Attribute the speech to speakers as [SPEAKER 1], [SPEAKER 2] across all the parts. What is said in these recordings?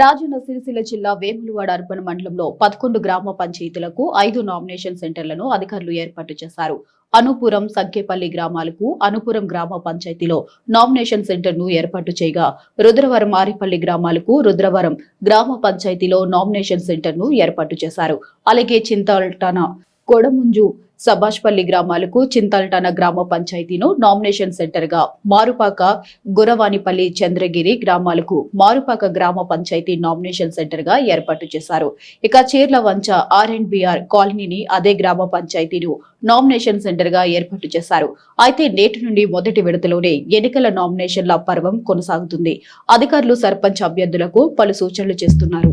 [SPEAKER 1] రాజన్న సిరిసిల్ల జిల్లా వేములవాడ అర్బన్ మండలంలో పదకొండు గ్రామ పంచాయతీలకు ఐదు నామినేషన్ సెంటర్లను అధికారులు ఏర్పాటు చేశారు. అనుపురం సగ్గేపల్లి గ్రామాలకు అనుపురం గ్రామ పంచాయతీలో నామినేషన్ సెంటర్ను ఏర్పాటు చేయగా రుద్రవరం ఆరిపల్లి గ్రామాలకు రుద్రవరం గ్రామ పంచాయతీలో నామినేషన్ సెంటర్ను ఏర్పాటు చేశారు. అలాగే చింతాల్టాన కొడముంజు సభాష్పల్లి గ్రామాలకు చింతాల్టాన గ్రామ పంచాయతీను నామినేషన్ సెంటర్గా మారుపాక గురవానిపల్లి చంద్రగిరి గ్రామాలకు మారుపాక గ్రామ పంచాయతీ నామినేషన్ సెంటర్గా ఏర్పాటు చేశారు. ఇక Cheerla Vancha R and BR కాలనీని అదే గ్రామ పంచాయతీను నామినేషన్ సెంటర్గా ఏర్పాటు చేశారు. అయితే నేటి నుండి మొదటి విడతలోనే ఎన్నికల నామినేషన్ల పర్వం కొనసాగుతుంది. అధికారులు సర్పంచ్ అభ్యర్థులకు పలు సూచనలు చేస్తున్నారు.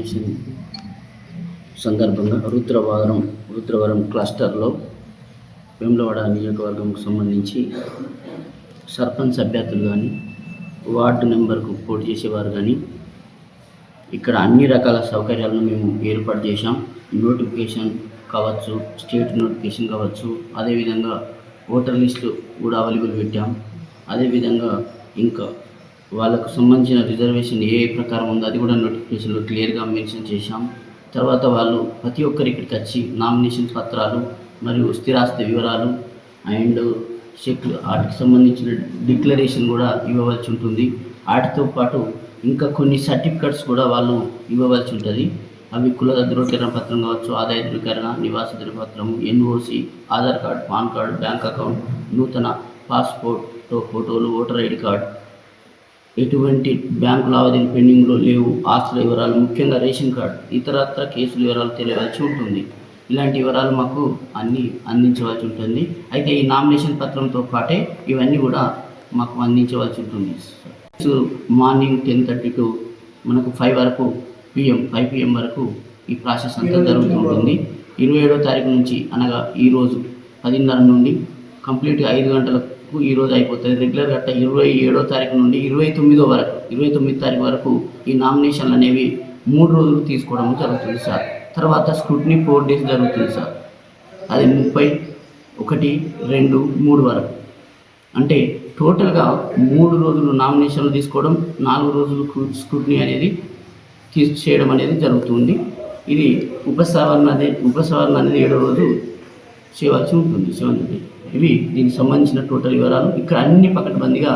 [SPEAKER 2] తృప్తిగా
[SPEAKER 3] సందర్భంగా రుద్రవరం రుద్రవరం క్లస్టర్లో వేములవాడ నియోజకవర్గంకు సంబంధించి సర్పంచ్ అభ్యర్థులు కానీ వార్డు నెంబర్కు పోటీ చేసేవారు కానీ ఇక్కడ అన్ని రకాల సౌకర్యాలను మేము ఏర్పాటు చేశాం. నోటిఫికేషన్ కావచ్చు స్టేట్ నోటిఫికేషన్ కావచ్చు అదేవిధంగా ఓటర్ లిస్టు కూడా అవైలబుల్ పెట్టాం. అదేవిధంగా ఇంకా వాళ్ళకు సంబంధించిన రిజర్వేషన్ ఏ ప్రకారం ఉందో అది కూడా నోటిఫికేషన్లో క్లియర్గా మెన్షన్ చేశాం. తర్వాత వాళ్ళు ప్రతి ఒక్కరు ఇక్కడికి వచ్చి నామినేషన్ పత్రాలు మరియు స్థిరాస్తి వివరాలు అండ్ చెక్లు వాటికి సంబంధించిన డిక్లరేషన్ కూడా ఇవ్వవలసి ఉంటుంది. వాటితో పాటు ఇంకా కొన్ని సర్టిఫికెట్స్ కూడా వాళ్ళు ఇవ్వవలసి ఉంటుంది. అవి కుల ధృవీకరణ పత్రం కావచ్చు ఆదాయ ధృవీకరణ నివాస ధృవపత్రం NOC Aadhaar card PAN card bank account నూతన పాస్పోర్ట్ ఫోటోలు ఓటర్ ఐడి కార్డ్ ఎటువంటి బ్యాంకు లావాదేవీలు పెండింగ్లో లేవు ఆస్తుల వివరాలు ముఖ్యంగా రేషన్ కార్డు ఇతరత్ర కేసుల వివరాలు తెలియవలసి ఉంటుంది. ఇలాంటి వివరాలు మాకు అన్నీ అందించవలసి ఉంటుంది. అయితే ఈ నామినేషన్ పత్రంతో పాటే ఇవన్నీ కూడా మాకు అందించవలసి ఉంటుంది. So morning ten thirty to మనకు ఫైవ్ వరకు పిఎం ఫైవ్ పిఎం వరకు ఈ ప్రాసెస్ అంతా జరుగుతూ ఉంటుంది. ఇరవై ఏడో తారీఖు నుంచి అనగా ఈరోజు పదిన్నర నుండి కంప్లీట్గా ఐదు గంటలకు ఈ రోజు అయిపోతుంది. రెగ్యులర్ గట్ట ఇరవై ఏడో తారీఖు నుండి ఇరవై తొమ్మిదో వరకు ఇరవై తొమ్మిది తారీఖు వరకు ఈ నామినేషన్లు అనేవి మూడు రోజులు తీసుకోవడం జరుగుతుంది సార్. తర్వాత స్క్రూటినీ ఫోర్ డేస్ జరుగుతుంది సార్. అది ముప్పై ఒకటి రెండు మూడు వరకు. అంటే టోటల్గా మూడు రోజులు నామినేషన్లు తీసుకోవడం నాలుగు రోజులు స్క్రూటినీ అనేది తీసి చేయడం అనేది జరుగుతుంది. ఇది ఉపసవరణ అనేది ఉపసవరణ అనేది ఏడో రోజు చేయవలసి ఉంటుంది శివనుడి ఇవి దీనికి సంబంధించిన టోటల్ వివరాలు. ఇక్కడ అన్ని పకడ్బందీగా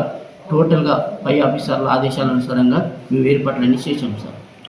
[SPEAKER 3] టోటల్గా పై ఆఫీసర్ల ఆదేశాల అనుసారంగా మేము ఏర్పాట్లన్నీ చేసాం సార్.